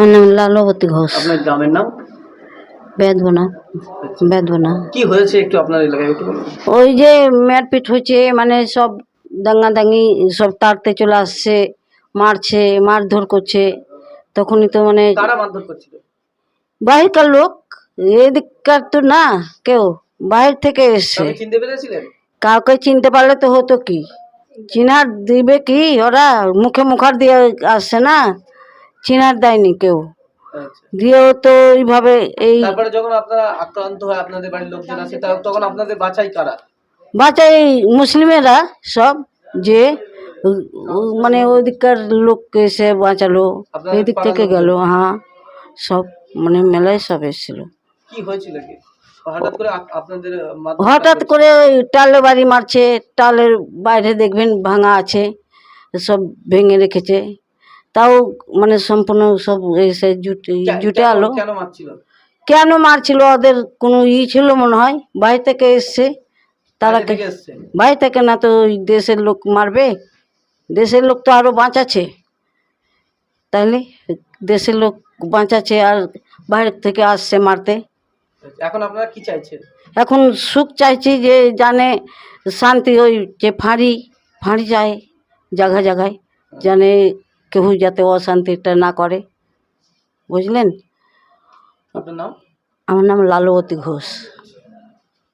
আমার নাম লালবতী ঘোষ। আপনার গ্রামের নাম? বেদবনা। বেদবনা। কি হয়েছে একটু আপনার এলাকায় একটু বলুন। ওই যে হয়েছে মানে সব দাঙ্গা দাঙ্গি সব তাড়তে চলে আসছে মারছে মারধর করছে। তখনই তো মানে কারা মারধর করছিল? বাহিরকার লোক এদিককার তো না কেউ বাহির থেকে এসছে। আপনি চিনতে পেরেছিলেন? কাউকে চিনতে পারলে তো হতো কি? চিনার দিবে কি? ওরা মুখে মুখার দিয়ে আসছে না? চিনার দেয়নি কেউ। আচ্ছা। দিয়েও তো এইভাবে এই তারপরে যখন আপনারা আক্রান্ত হয় আপনাদের বাড়ির লোকজন আসে তখন আপনাদের বাঁচাই কারা? বাচ্চাই মুসলিমেরা সব যে মানে ওইদিককার লোক এসে বাঁচালো এদিক থেকে? গেল হ্যাঁ সব মানে মেলায় সব এসেছিল। কি হয়েছিল কি? হঠাৎ করে টালে বাড়ি মারছে টালের বাইরে দেখবেন ভাঙা আছে সব ভেঙে রেখেছে। তাও মানে সম্পূর্ণ সব এসে জুটে জুটে আলো। কেন মারছিল? কেন মারছিল? ওদের কোনো ই ছিল মনে হয়? বাইরে থেকে এসছে। তারা বাইরে থেকে না তো ওই দেশের লোক মারবে? দেশের লোক তো আরও বাঁচাচ্ছে। তাহলে দেশের লোক বাঁচাচ্ছে আর বাইরে থেকে আসছে মারতে। এখন আপনারা কি চাইছেন? এখন সুখ চাইছি যে জানে শান্তি ওই যে ফাঁড়ি ফাঁড়ি যায় জায়গা জায়গায়। জানে কেউ যাতে অশান্তিটা না করে। বুঝলেন? আপনার নাম? আমার নাম লালবতী ঘোষ।